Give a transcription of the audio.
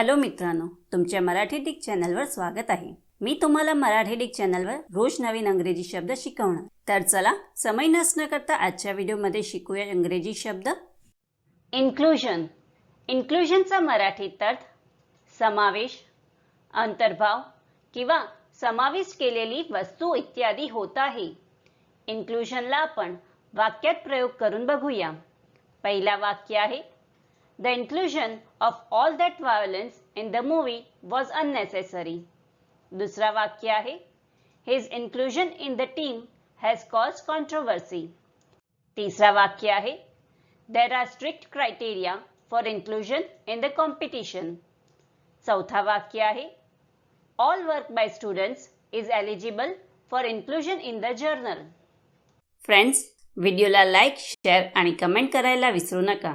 Hello मित्रांनो तुमच्या Marathi Dick चॅनलवर स्वागत आहे. मी तुम्हाला मराठी डिक चॅनलवर रोज नवीन इंग्रजी शब्द शिकवणार. तर चला समय नसणं करता आजच्या व्हिडिओमध्ये शिकूया इंग्रजी शब्द. इन्क्लुजन इन्क्लुजनचा मराठीत अर्थ समावेश अंतर्भाव किंवा समाविष्ट केलेली वस्तू इत्यादी होत आहे. इन्क्लुजनला आपण वाक्यात प्रयोग करून बघूया. पहिला वाक्य आहे the inclusion of all that violence in the movie was unnecessary दुसरा वाक्य आहे his inclusion in the team has caused controversy तिसरा वाक्य आहे There are strict criteria for inclusion in the competition चौथा वाक्य आहे all work by students is eligible for inclusion in the journal. Friends व्हिडिओला लाईक शेअर आणि comment करायला विसरू नका.